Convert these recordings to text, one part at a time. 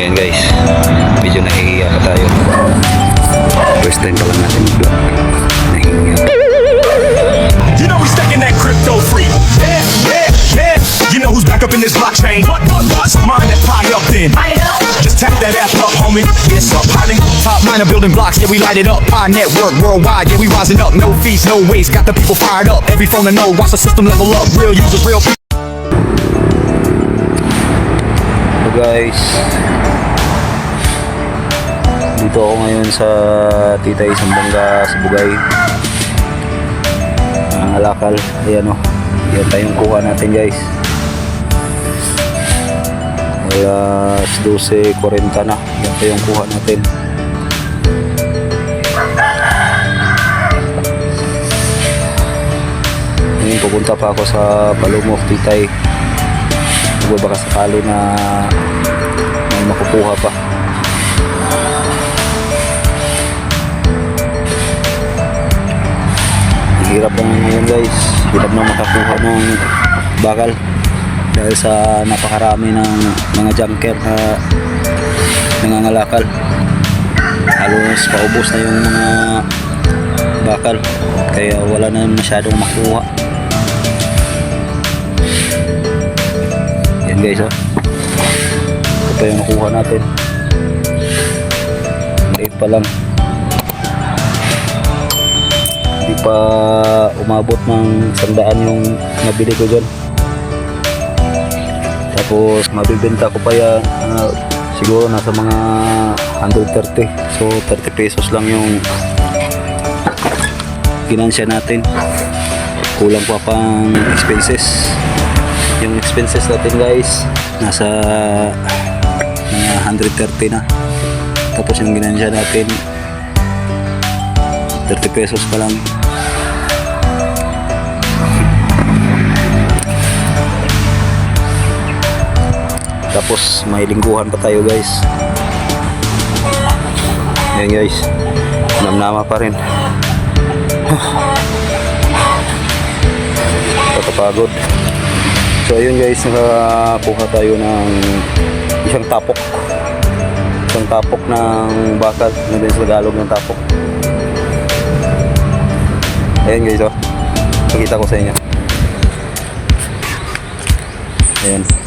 Ayan guys, medyo nahihiya pa tayo. First time pa lang natin mag-vlog. Nahihiya. You know we stuck in that crypto free. Yeah, yeah, yeah. You know who's back up in this blockchain? What, what, what's mine that pie up then? Just tap that app up, homie. It's up, piling top miner building blocks. Yeah, we light it up. Pi network worldwide. Yeah, we rising up. No fees, no waste. Got the people fired up. Every phone to know. Watch the system level up. Real users, real people. So guys, dito ako ngayon sa Titay Sambanga sa Bugay. Ang alakal, ayan o. Yan tayong kuha natin guys. Alas 12.40 na. Yan pa yung kuha natin. Ngayon pupunta pa ako sa Palumok Titay. Huwag baka sakali na may makukuha pa. Hirap na ngayon guys. Hirap na makakuha ng bakal. Dahil sa napakarami ng mga junker na nangangalakal. Halos paubos na yung mga bakal. Kaya wala na masyadong makuha. Yan guys oh. Ito yung nakuha natin. Maliit pa lang. Pa umabot ng sandaan yung nabili ko dyan. Tapos mabibenta ko pa yan. ah, siguro nasa mga 130. So 30 pesos lang yung ginansya natin. Kulang pa pang expenses yung expenses natin guys nasa mga 130 na tapos yung ginansya natin 30 pesos pa lang tapos may lingguhan pa tayo guys yan guys namnama pa rin Nakapagod. So ayun guys, nakakuha tayo ng isang tapok. Isang tapok ng bakal. Ano din sa Tagalog ng tapok. Ayun guys, oh. Pakita ko sa inyo. Ayan.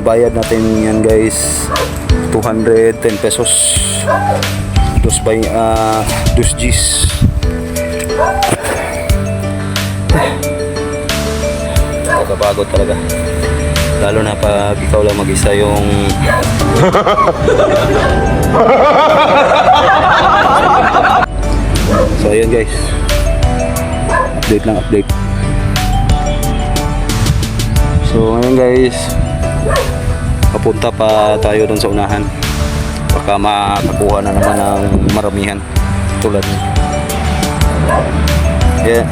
Nabayad natin yan guys. 210 pesos. Dos by uh, dos G's. Nakakapagod talaga. Lalo na pag ikaw lang mag-isa yung so ayun guys. Update lang update. So ngayon guys papunta pa tayo dun sa unahan. Baka makakuha na naman ng maramihan tulad yeah.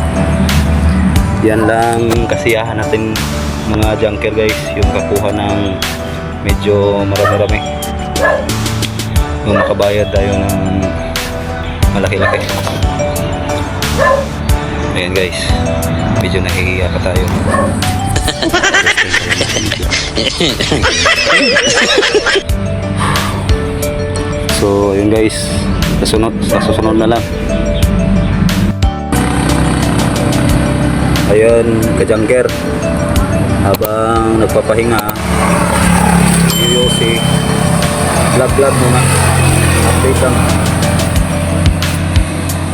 yan lang kasiyahan natin mga junker guys yung kakuha ng medyo marami-rami. Yung makabayad tayo ng malaki-laki. Ayan guys. Medyo nahihiya pa tayo So, yun guys. Kasunod, sa susunod na lang. Ayun, kajangker. Habang nagpapahinga, Yosi, vlog-vlog muna. Update lang.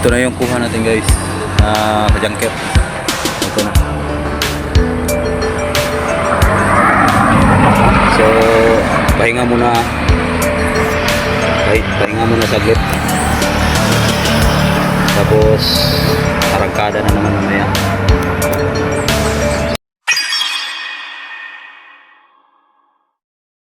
Ito na yung kuha natin guys. Uh, kajangker. Ito na. Pahinga muna. Ay, pahinga muna saglit. Tapos, arangkada na naman mamaya.